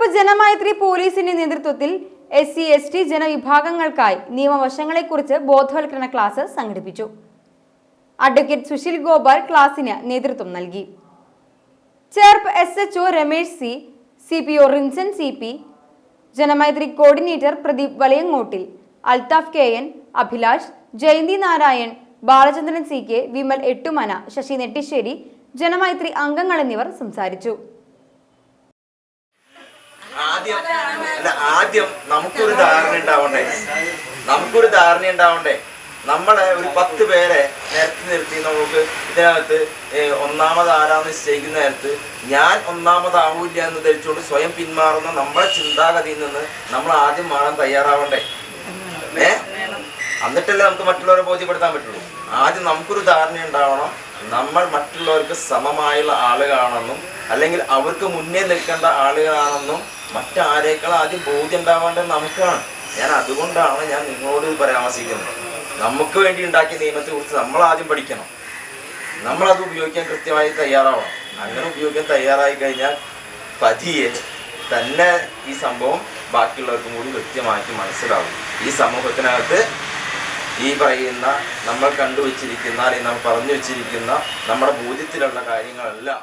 ചേർപ്പ് ജനമൈത്രി പോലീസിന്റെ നേതൃത്വത്തിൽ S C S T ജനവിഭാഗങ്ങൾക്കായി നിയമവശങ്ങളെക്കുറിച്ച് ബോധവൽക്കരണ ക്ലാസ് സംഘടിപ്പിച്ചു. അഡ്വക്കേറ്റ് സുശീൽ ഗോപാൽ ക്ലാസിന് നേതൃത്വം നൽകി. Cherpu S H O Ramesh C C P O Rinson C P Janamaithri coordinator Pradeep Valayangottil Althaf K N Abhilash Jayanthi Narayan Balachandran C K Vimal Ettumana Sasi Nettissery Janamaithri അംഗങ്ങൾ എന്നിവർ സംസാരിച്ചു. ആദ്യം അല്ല ആദ്യം നമുക്കൊരു ധാരണ ഉണ്ടാവണ്ടേ? നമുക്കൊരു ധാരണ ഉണ്ടാവണ്ടേ? നമ്മളെ ഒരു പത്ത് പേരെ നിരത്തി നിർത്തി നമുക്ക് ഇതിനകത്ത് ഏഹ്, ഒന്നാമത് ആരാന്ന് നിശ്ചയിക്കുന്ന നേരത്ത് ഞാൻ ഒന്നാമതാവൂല്ല എന്ന് ധരിച്ചുകൊണ്ട് സ്വയം പിന്മാറുന്ന നമ്മുടെ ചിന്താഗതിയിൽ നിന്ന് നമ്മൾ ആദ്യം മാറാൻ തയ്യാറാവണ്ടേ? ഏ? എന്നിട്ടല്ലേ നമുക്ക് മറ്റുള്ളവരെ ബോധ്യപ്പെടുത്താൻ പറ്റുള്ളൂ. ആദ്യം നമുക്കൊരു ധാരണ ഉണ്ടാവണം. നമ്മൾ മറ്റുള്ളവർക്ക് സമമായുള്ള ആളുകളാണെന്നും അല്ലെങ്കിൽ അവർക്ക് മുന്നേ നിൽക്കേണ്ട ആളുകളാണെന്നും മറ്റാരേക്കാൾ ആദ്യം ബോധ്യം ഉണ്ടാവേണ്ടത് നമുക്കാണ്. ഞാൻ അതുകൊണ്ടാണ് ഞാൻ നിങ്ങളോട് പരാമർശിക്കുന്നത്. നമുക്ക് വേണ്ടി ഉണ്ടാക്കിയ നിയമത്തെ കുറിച്ച് നമ്മൾ ആദ്യം പഠിക്കണം. നമ്മളത് ഉപയോഗിക്കാൻ കൃത്യമായി തയ്യാറാവണം. അങ്ങനെ ഉപയോഗിക്കാൻ തയ്യാറായി കഴിഞ്ഞാൽ പതിയെ തന്നെ ഈ സംഭവം ബാക്കിയുള്ളവർക്കും കൂടി കൃത്യമായിട്ട് മനസ്സിലാവും. ഈ സമൂഹത്തിനകത്ത് ഈ പറയുന്ന നമ്മൾ കണ്ടുവച്ചിരിക്കുന്ന അല്ലെങ്കിൽ നമ്മൾ പറഞ്ഞു വച്ചിരിക്കുന്ന നമ്മുടെ ബോധ്യത്തിലുള്ള കാര്യങ്ങളെല്ലാം